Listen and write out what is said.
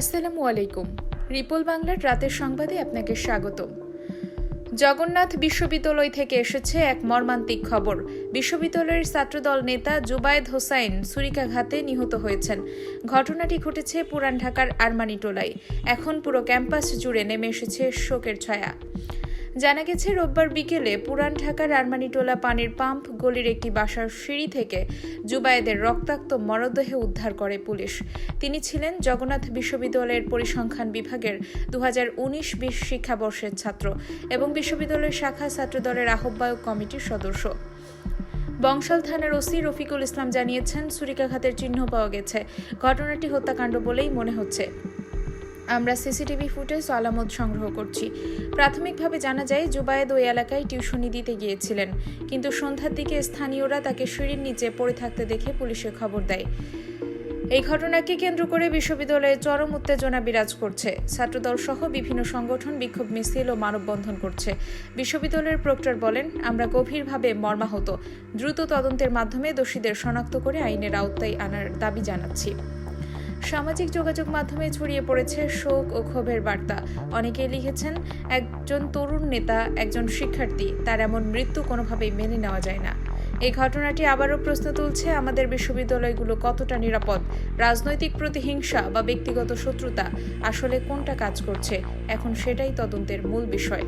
আসসালামু আলাইকুম। রিপল বাংলার রাতের সংবাদে আপনাকে স্বাগত জগন্নাথ বিশ্ববিদ্যালয় থেকে এসেছে এক মর্মান্তিক খবর। বিশ্ববিদ্যালয়ের ছাত্রদল নেতা জুবায়েদ হোসাইন সুরিকাঘাতে নিহত হয়েছেন। ঘটনাটি ঘটেছে পুরান ঢাকার আরমানিটোলায়। এখন পুরো ক্যাম্পাস জুড়ে নেমে এসেছে শোকের ছায়া। জানা গেছে, রোববার বিকেলে পুরান ঢাকার আরমানিটোলা পানির পাম্প গলির একটি বাসার সিঁড়ি থেকে জুবায়েদের রক্তাক্ত মরদেহ উদ্ধার করে পুলিশ। তিনি ছিলেন জগন্নাথ বিশ্ববিদ্যালয়ের পরিসংখ্যান বিভাগের দু হাজার উনিশ বিশ শিক্ষাবর্ষের ছাত্র এবং বিশ্ববিদ্যালয়ের শাখা ছাত্রদলের আহ্বায়ক কমিটির সদস্য। বংশাল থানার ওসি রফিকুল ইসলাম জানিয়েছেন ছুরিকাঘাতের চিহ্ন পাওয়া গেছে। ঘটনাটি হত্যাকাণ্ড বলেই মনে হচ্ছে। আমরা সিসিটিভি ফুটেজ আলামত সংগ্রহ করছি। প্রাথমিকভাবে জানা যায়, জুবায়েদ ওই এলাকায় টিউশনি দিতে গিয়েছিলেন। কিন্তু সন্ধ্যার দিকে স্থানীয়রা তাকে সিঁড়ির নিচে পড়ে থাকতে দেখে পুলিশে খবর দেয়। এই ঘটনাকে কেন্দ্র করে বিশ্ববিদ্যালয়ে চরম উত্তেজনা বিরাজ করছে। ছাত্রদল সহ বিভিন্ন সংগঠন বিক্ষোভ মিছিল ও মানববন্ধন করছে। বিশ্ববিদ্যালয়ের প্রক্টর বলেন, আমরা গভীরভাবে মর্মাহত। দ্রুত তদন্তের মাধ্যমে দোষীদের শনাক্ত করে আইনের আওতায় আনার দাবি জানাচ্ছি। সামাজিক যোগাযোগ মাধ্যমে ছড়িয়ে পড়েছে শোক ও ক্ষোভের বার্তা। অনেকে লিখেছেন, একজন তরুণ নেতা, একজন শিক্ষার্থী, তার এমন মৃত্যু কোনোভাবেই মেনে নেওয়া যায় না। এই ঘটনাটি আবারও প্রশ্ন তুলছে আমাদের বিশ্ববিদ্যালয়গুলো কতটা নিরাপদ? রাজনৈতিক প্রতিহিংসা বা ব্যক্তিগত শত্রুতা আসলে কোনটা কাজ করছে? এখন সেটাই তদন্তের মূল বিষয়।